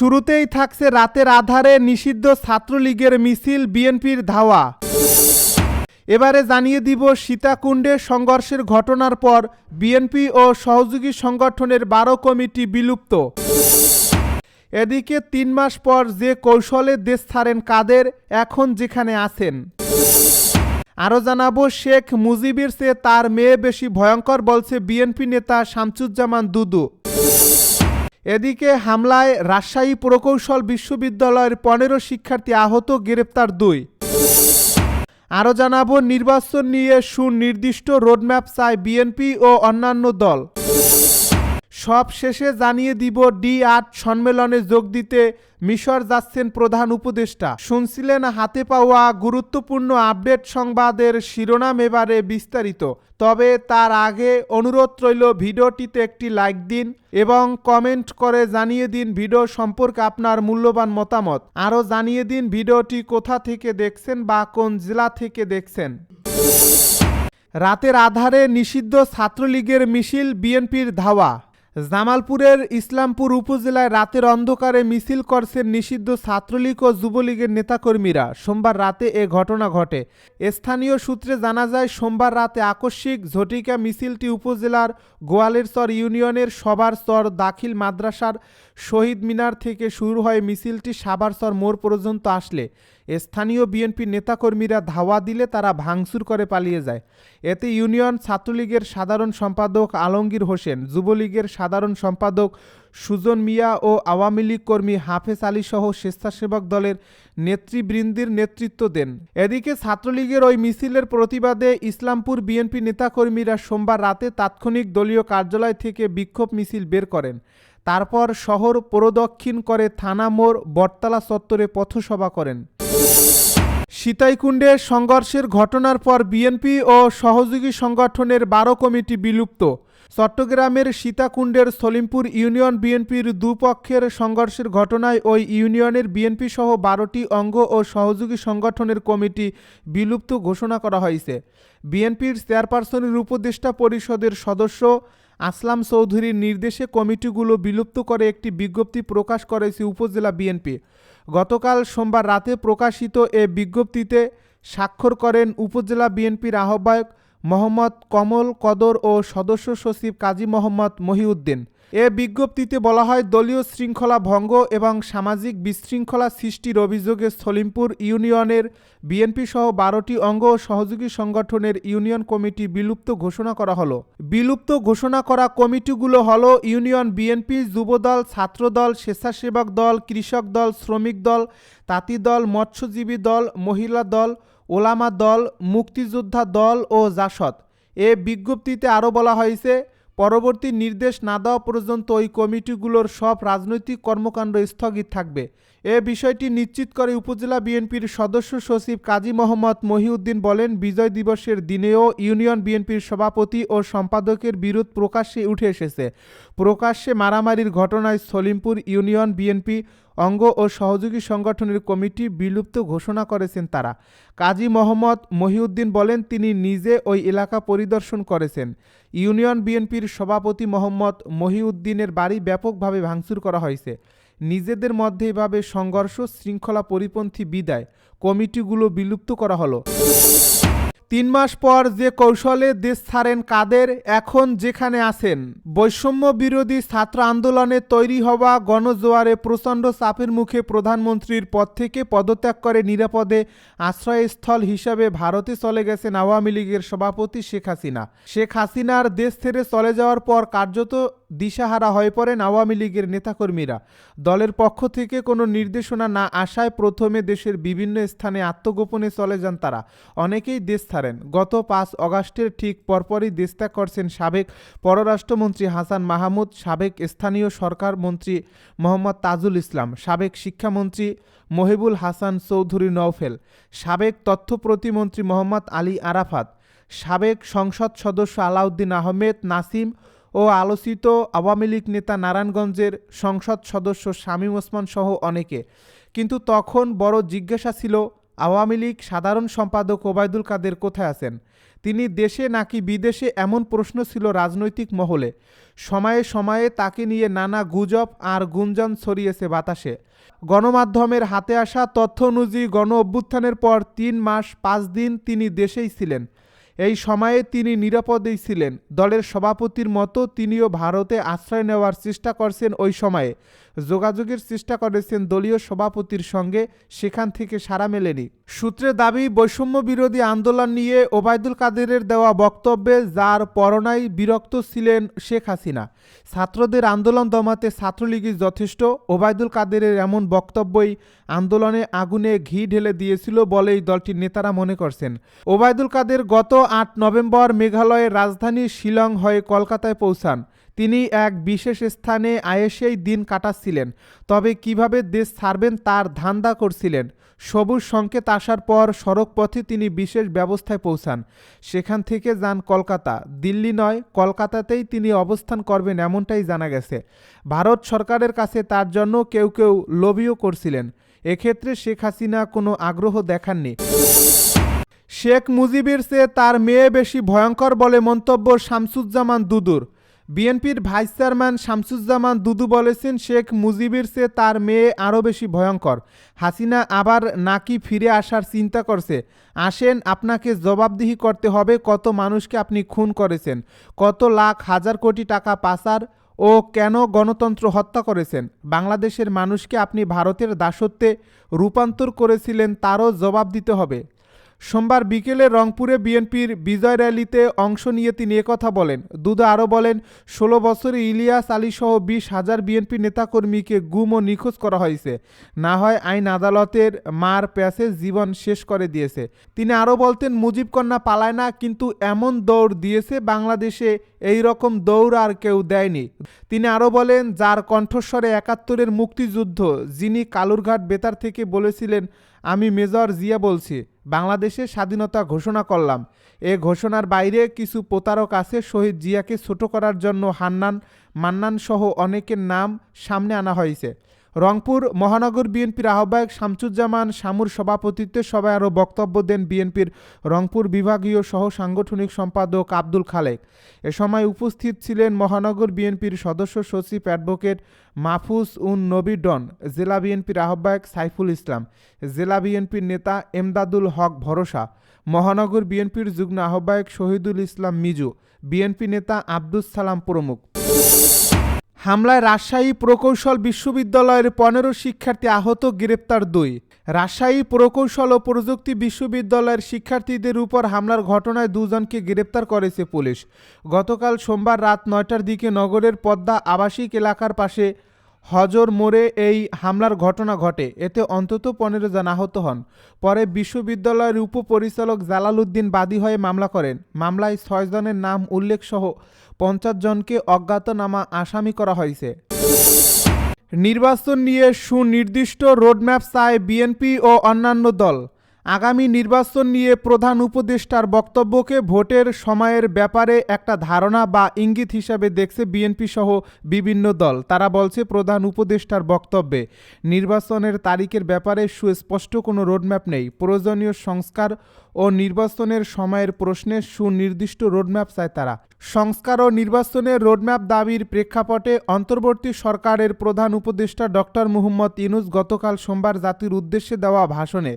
শুরুতেই থাকছে রাতের আধারে নিষিদ্ধ ছাত্রলীগের মিছিল বিএনপির ধাওয়া। এবারে জানিয়ে দিব সীতাকুণ্ডে সংঘর্ষের ঘটনার পর বিএনপি ও সহযোগী সংগঠনের বারো কমিটি বিলুপ্ত। এদিকে তিন মাস পর যে কৌশলে দেশ ছাড়েন কাদের, এখন যেখানে আছেন। আরও জানাব, শেখ মুজিবের চেয়ে তার মেয়ে বেশি ভয়ঙ্কর বলছে বিএনপি নেতা শামসুজ্জামান দুদু। এদিকে হামলায় রাজশাহী প্রকৌশল বিশ্ববিদ্যালয়ের পনেরো শিক্ষার্থী আহত, গ্রেপ্তার দুই। আরও জানাব, নির্বাচন নিয়ে সুনির্দিষ্ট রোডম্যাপ চায় বিএনপি ও অন্যান্য দল। সব শেষে জানিয়ে দিব ডি আট সম্মেলনে যোগ দিতে মিশর যাচ্ছেন প্রধান উপদেষ্টা। শুনছিলেন হাতে পাওয়া গুরুত্বপূর্ণ আপডেট সংবাদের শিরোনাম এবারে বিস্তারিত। তবে তার আগে অনুরোধ রইল ভিডিওটিতে একটি লাইক দিন এবং কমেন্ট করে জানিয়ে দিন ভিডিও সম্পর্কে আপনার মূল্যবান মতামত। আরও জানিয়ে দিন ভিডিওটি কোথা থেকে দেখছেন বা কোন জেলা থেকে দেখছেন। রাতের আধারে নিষিদ্ধ ছাত্রলীগের মিছিল বিএনপির ধাওয়া। জামালপুরের ইসলামপুর উপজেলায় রাতের অন্ধকারে মিছিল করছেন নিষিদ্ধ ছাত্রলীগ ও যুবলীগের নেতাকর্মীরা। সোমবার রাতে এ ঘটনা ঘটে। স্থানীয় সূত্রে জানা যায়, সোমবার রাতে আকস্মিক ঝটিকা মিছিলটি উপজেলার গোয়ালেরচর ইউনিয়নের সবার চর দাখিল মাদ্রাসার শহীদ মিনার থেকে শুরু হয় মিছিলটি সাবারচর মোড় পর্যন্ত আসলে। স্থানীয় বিএনপি নেতাকর্মীরা ধাওয়া দিলে তারা ভাঙচুর করে পালিয়ে যায়। এতে ইউনিয়ন ছাত্রলীগের সাধারণ সম্পাদক আলমগীর হোসেন, যুবলীগের সাধারণ সম্পাদক সুজন মিয়া ও আওয়ামী লীগ কর্মী হাফেজ আলী সহ স্বেচ্ছাসেবক দলের নেতৃবৃন্দের নেতৃত্ব দেন। এদিকে ছাত্রলীগের ওই মিছিলের প্রতিবাদে ইসলামপুর বিএনপি নেতাকর্মীরা সোমবার রাতে তাৎক্ষণিক দলীয় কার্যালয় থেকে বিক্ষোভ মিছিল বের করেন। তারপর শহর প্রদক্ষিণ করে থানা মোড় বটতলা চত্বরে পথসভা করেন। সীতাইকুণ্ডে সংঘর্ষের ঘটনার পর বিএনপি ও সহযোগী সংগঠনের বারো কমিটি বিলুপ্ত। চট্টগ্রামের সীতাকুণ্ডের সলিমপুর ইউনিয়ন বিএনপির দুপক্ষের সংঘর্ষের ঘটনায় ওই ইউনিয়নের বিএনপি সহ বারোটি অঙ্গ ও সহযোগী সংগঠনের কমিটি বিলুপ্ত ঘোষণা করা হয়েছে। বিএনপির চেয়ারপারসনের উপদেষ্টা পরিষদের সদস্য আসলাম চৌধুরীর নির্দেশে কমিটিগুলো বিলুপ্ত করে একটি বিজ্ঞপ্তি প্রকাশ করেছে উপজেলা বিএনপি। গতকাল সোমবার রাতে প্রকাশিত এ বিজ্ঞপ্তিতে স্বাক্ষর করেন উপজেলা বিএনপির আহ্বায়ক মোহাম্মদ কমল কদর ও সদস্য সচিব কাজী মোহাম্মদ মহিউদ্দিন। এ বিজ্ঞপ্তিতে বলা হয়, দলীয় শৃঙ্খলা ভঙ্গ এবং সামাজিক বিশৃঙ্খলা সৃষ্টির অভিযোগে সলিমপুর ইউনিয়নের বিএনপি সহ বারোটি অঙ্গ সহযোগী সংগঠনের ইউনিয়ন কমিটি বিলুপ্ত ঘোষণা করা হলো। বিলুপ্ত ঘোষণা করা কমিটিগুলো হল ইউনিয়ন বিএনপি, যুবদল, ছাত্রদল, স্বেচ্ছাসেবক দল, কৃষক দল, শ্রমিক দল, তাঁতি দল, মৎস্যজীবী দল, মহিলা দল, ওলামা দল, মুক্তিযোদ্ধা দল ও জাসদ। এ বিজ্ঞপ্তিতে আরও বলা হয়েছে পরবর্তী নির্দেশ না দেওয়া পর্যন্ত ওই কমিটিগুলোর সব রাজনৈতিক কর্মকাণ্ড স্থগিত থাকবে। এ বিষয়টি নিশ্চিত করে উপজেলা বিএনপির সদস্য সচিব কাজী মোহাম্মদ মহিউদ্দিন বলেন, বিজয় দিবসের দিনেও ইউনিয়ন বিএনপির সভাপতি ও সম্পাদকের বিরোধ প্রকাশ্যে উঠে এসেছে। প্রকাশ্যে মারামারির ঘটনায় সলিমপুর ইউনিয়ন বিএনপি অঙ্গ ও সহযোগী সংগঠনের কমিটি বিলুপ্ত ঘোষণা করেছেন তারা। কাজী মোহাম্মদ মহিউদ্দিন বলেন, তিনি নিজে ওই এলাকা পরিদর্শন করেছেন। ইউনিয়ন বিএনপির সভাপতি মোহাম্মদ মহিউদ্দিনের বাড়ি ব্যাপকভাবে ভাঙচুর করা হয়েছে। নিজেদের মধ্যে এভাবে সংঘর্ষ, শৃঙ্খলা পরিপন্থী বিদায় কমিটিগুলো বিলুপ্ত করা হলো। তিন মাস পর যে কৌশলে দেশ ছাড়েন কাদের, এখন যেখানে আছেন। বৈষম্য বিরোধী ছাত্র আন্দোলনে তৈরি হওয়া গণজোয়ারে প্রচণ্ড চাপের মুখে প্রধানমন্ত্রীর পদ থেকে পদত্যাগ করে নিরাপদে আশ্রয়স্থল হিসাবে ভারতে চলে গেছেন আওয়ামী লীগের সভাপতি শেখ হাসিনা। শেখ হাসিনার দেশ ছেড়ে চলে যাওয়ার পর কার্যত দিশাহারা হয়ে পড়েন আওয়ামী লীগের নেতাকর্মীরা। দলের পক্ষ থেকে কোনো নির্দেশনা না আসায় প্রথমে দেশের বিভিন্ন স্থানে আত্মগোপনে চলে যান তারা। অনেকেই দেশ ছাড়েন। গত পাঁচ অগাস্টের ঠিক পরপরই দেশ ত্যাগ করছেন সাবেক পররাষ্ট্রমন্ত্রী হাসান মাহমুদ, সাবেক স্থানীয় সরকার মন্ত্রী মোহাম্মদ তাজুল ইসলাম, সাবেক শিক্ষামন্ত্রী মহিবুল হাসান চৌধুরী নওফেল, সাবেক তথ্য প্রতিমন্ত্রী মোহাম্মদ আলী আরাফাত, সাবেক সংসদ সদস্য আলাউদ্দিন আহমেদ, নাসিম ও আলোচিত আওয়ামী লীগ নেতা নারায়ণগঞ্জের সংসদ সদস্য শামীম ওসমান সহ অনেকে। কিন্তু তখন বড় জিজ্ঞাসা ছিল, আওয়ামী লীগ সাধারণ সম্পাদক ওবায়দুল কাদের কোথায় আছেন? তিনি দেশে নাকি বিদেশে? এমন প্রশ্ন ছিল রাজনৈতিক মহলে। সময়ে সময়ে তাকে নিয়ে নানা গুজব আর গুঞ্জন ছড়িয়েছে বাতাসে। গণমাধ্যমের হাতে আসা তথ্য অনুযায়ী গণ অভ্যুত্থানের পর তিন মাস পাঁচ দিন তিনি দেশেই ছিলেন। এই সময়ে তিনি নিরাপদেই ছিলেন। দলের সভাপতির মতো তিনিও ভারতে আশ্রয় নেওয়ার চেষ্টা করছেন ওই সময়ে। যোগাযোগের চেষ্টা করেছেন দলীয় সভাপতির সঙ্গে, সেখান থেকে সাড়া মেলেনি। সূত্রে দাবি, বৈষম্য বিরোধী আন্দোলন নিয়ে ওবায়দুল কাদেরের দেওয়া বক্তব্যে যার পরনাই বিরক্ত ছিলেন শেখ হাসিনা। ছাত্রদের আন্দোলন দমাতে ছাত্রলীগই যথেষ্ট, ওবায়দুল কাদেরের এমন বক্তব্যই আন্দোলনে আগুনে ঘি ঢেলে দিয়েছিল বলেই দলটির নেতারা মনে করছেন। ওবায়দুল কাদের গত আট নভেম্বর মেঘালয়ের রাজধানী শিলং হয়ে কলকাতায় পৌঁছান। তিনি এক বিশেষ স্থানে আয়েসেই দিন কাটাচ্ছিলেন, তবে কীভাবে দেশ ছাড়বেন তার ধান্দা করছিলেন। সবুজ সংকেত আসার পর সড়ক পথে তিনি বিশেষ ব্যবস্থায় পৌঁছান। সেখান থেকে যান কলকাতা, দিল্লি নয়, কলকাতাতেই তিনি অবস্থান করবেন এমনটাই জানা গেছে। ভারত সরকারের কাছে তার জন্য কেউ কেউ লবিও করছিলেন। এক্ষেত্রে শেখ হাসিনা কোনো আগ্রহ দেখাননি। শেখ মুজিবের চেয়ে তার মেয়ে বেশি ভয়ঙ্কর বলে মন্তব্য শামসুজ্জামান দুদুর। বিএনপির ভাইস চেয়ারম্যান শামসুজ্জামান দুদু বলেছেন, শেখ মুজিবের চেয়ে তার মেয়ে আরও বেশি ভয়ঙ্কর। হাসিনা আবার নাকি ফিরে আসার চিন্তা করছে। আসেন, আপনাকে জবাবদিহি করতে হবে কত মানুষকে আপনি খুন করেছেন, কত লাখ, হাজার কোটি টাকা পাচার ও কেন গণতন্ত্র হত্যা করেছেন, বাংলাদেশের মানুষকে আপনি ভারতের দাসত্বে রূপান্তর করেছিলেন তারও জবাব দিতে হবে। সোমবার বিকেলে রংপুরে বিএনপির বিজয় র্যালিতে অংশ নিয়ে তিনি কথা বলেন। দুদা আরও বলেন, ষোলো বছরে ইলিয়াস আলী সহ বিশ হাজার বিএনপি নেতাকর্মীকে গুম ও নিখোঁজ করা হয়েছে। না হয় আইন আদালতের মার প্যাসে জীবন শেষ করে দিয়েছে। তিনি আরও বলতেন, মুজিব কন্যা পালায় না, কিন্তু এমন দৌড় দিয়েছে বাংলাদেশে এই রকম দৌড় আর কেউ দেয়নি। তিনি আরও বলেন, যার কণ্ঠস্বরে একাত্তরের মুক্তিযুদ্ধ, যিনি কালুরঘাট বেতার থেকে বলেছিলেন আমি মেজর জিয়া বলছি, বাংলাদেশে স্বাধীনতা ঘোষণা করলাম। এ ঘোষণার বাইরে কিছু প্রতারক আছে শহীদ জিয়াকে ছোট করার জন্য হান্নান মান্নান সহ অনেকের নাম সামনে আনা হয়েছে। রংপুর মহানগর বিএনপির আহ্বায়ক শামসুজ্জামান শামুর সভাপতিত্বে সবাই আরও বক্তব্য দেন বিএনপির রংপুর বিভাগীয় সহ সাংগঠনিক সম্পাদক আব্দুল খালেক। এ সময় উপস্থিত ছিলেন মহানগর বিএনপির সদস্য সচিব অ্যাডভোকেট মাহফুজ উন নবী ডন, জেলা বিএনপির আহ্বায়ক সাইফুল ইসলাম, জেলা বিএনপির নেতা এমদাদুল হক ভরসা, মহানগর বিএনপির যুগ্ম আহ্বায়ক শহীদুল ইসলাম মিজু, বিএনপি নেতা আব্দুস সালাম প্রমুখ। হামলায় রাজশাহী প্রকৌশল বিশ্ববিদ্যালয়ের পনেরো শিক্ষার্থী আহত, গ্রেপ্তার দুই। রাজশাহী প্রকৌশল ও প্রযুক্তি বিশ্ববিদ্যালয়ের শিক্ষার্থীদের উপর হামলার ঘটনায় দুজনকে গ্রেপ্তার করেছে পুলিশ। গতকাল সোমবার রাত নয়টার দিকে নগরের পদ্মা আবাসিক এলাকার পাশে হজর মোড়ে এই হামলার ঘটনা ঘটে। এতে অন্তত পনেরো জন আহত হন। পরে বিশ্ববিদ্যালয়ের উপপরিচালক জালাল উদ্দিন বাদী হয়ে মামলা করেন। মামলায় ছয় জনের নাম উল্লেখ সহ পঞ্চাশ জনকে অজ্ঞাতনামা আসামি করা হয়েছে। নির্বাচন নিয়ে সুনির্দিষ্ট রোডম্যাপ চায় বিএনপি ও অন্যান্য দল। আগামী নির্বাচন নিয়ে প্রধান উপদেষ্টার বক্তব্যকে ভোটের সময়ের ব্যাপারে একটা ধারণা বা ইঙ্গিত হিসাবে দেখছে বিএনপি সহ বিভিন্ন দল। তারা বলছে, প্রধান উপদেষ্টার বক্তব্যে, নির্বাচনের তারিখের ব্যাপারে সুস্পষ্ট কোনো রোডম্যাপ নেই। প্রয়োজনীয় সংস্কার ও নির্বাচনের সময়ের প্রশ্নে সুনির্দিষ্ট রোডম্যাপ চায় তারা। সংস্কার ও নির্বাচনের রোডম্যাপ দাবির প্রেক্ষাপটে অন্তর্বর্তী সরকারের প্রধান উপদেষ্টা ডক্টর মুহম্মদ ইনুস গতকাল সোমবার জাতির উদ্দেশ্যে দেওয়া ভাষণে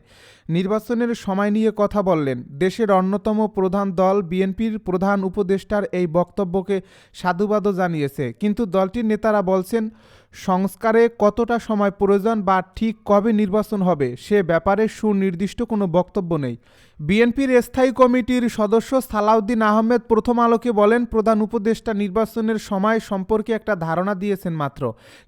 নির্বাচনের সময় নিয়ে কথা বললেন। দেশের অন্যতম প্রধান দল বিএনপির প্রধান উপদেষ্টার এই বক্তব্যকে সাধুবাদও জানিয়েছে। কিন্তু দলটির নেতারা বলছেন সংস্কারে কতটা সময় প্রয়োজন বা ঠিক কবে নির্বাচন হবে সে ব্যাপারে সুনির্দিষ্ট কোনো বক্তব্য নেই। বিএনপির স্থায়ী কমিটির সদস্য সালাউদ্দিন আহমেদ প্রথম আলোকে বলেন, প্রধান উপদেষ্টা নির্বাচনের সময় সম্পর্কে একটা ধারণা দিয়েছেন মাত্র,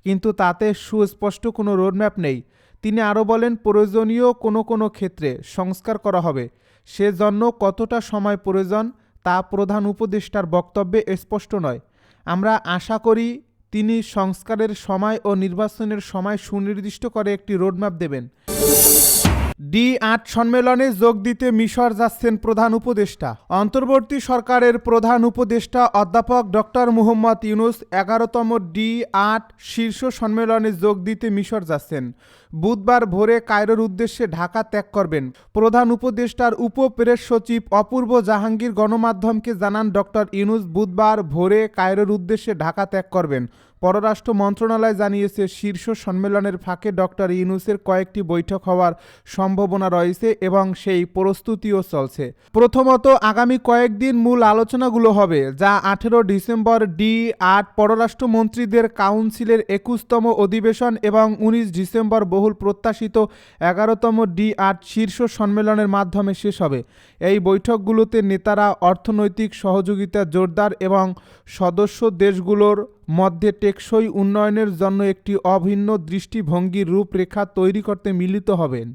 কিন্তু তাতে সুস্পষ্ট কোনো রোডম্যাপ নেই। তিনি আরও বলেন, প্রয়োজনীয় কোনো কোনো ক্ষেত্রে সংস্কার করা হবে। সেজন্য কতটা সময় প্রয়োজন তা প্রধান উপদেষ্টার বক্তব্যে স্পষ্ট নয়। আমরা আশা করি তিনি সংস্কারের সময় ও নির্বাচনের সময় সুনির্দিষ্ট করে একটি রোডম্যাপ দেবেন। ডি আট সম্মেলনে যোগ দিতে মিশর যাচ্ছেন প্রধান উপদেষ্টা। অন্তর্বর্তী সরকারের প্রধান উপদেষ্টা অধ্যাপক ডক্টর মুহম্মদ ইউনুস এগারোতম ডি আট শীর্ষ সম্মেলনে যোগ দিতে মিশর যাচ্ছেন। বুধবার ভোরে কায়রোর উদ্দেশ্যে ঢাকা ত্যাগ করবেন। প্রধান উপদেষ্টার উপ প্রেস সচিব অপূর্ব জাহাঙ্গীর গণমাধ্যমকে জানান, ডক্টর ইউনুস বুধবার ভোরে কায়রোর উদ্দেশ্যে ঢাকা ত্যাগ করবেন। পররাষ্ট্র মন্ত্রণালয় জানিয়েছে, শীর্ষ সম্মেলনের ফাঁকে ডক্টর ইউনুসের কয়েকটি বৈঠক হওয়ার সম্ভাবনা রয়েছে এবং সেই প্রস্তুতিও চলছে। প্রথমত, আগামী কয়েকদিন মূল আলোচনাগুলো হবে, যা আঠেরো ডিসেম্বর ডি আট পররাষ্ট্রমন্ত্রীদের কাউন্সিলের একুশতম অধিবেশন এবং উনিশ ডিসেম্বর বহুল প্রত্যাশিত এগারোতম ডি আট শীর্ষ সম্মেলনের মাধ্যমে শেষ হবে। এই বৈঠকগুলোতে নেতারা অর্থনৈতিক সহযোগিতা জোরদার এবং সদস্য দেশগুলোর মধ্যে টেকসই উন্নয়নের জন্য একটি অভিন্ন দৃষ্টিভঙ্গির রূপরেখা তৈরি করতে মিলিত হবেন।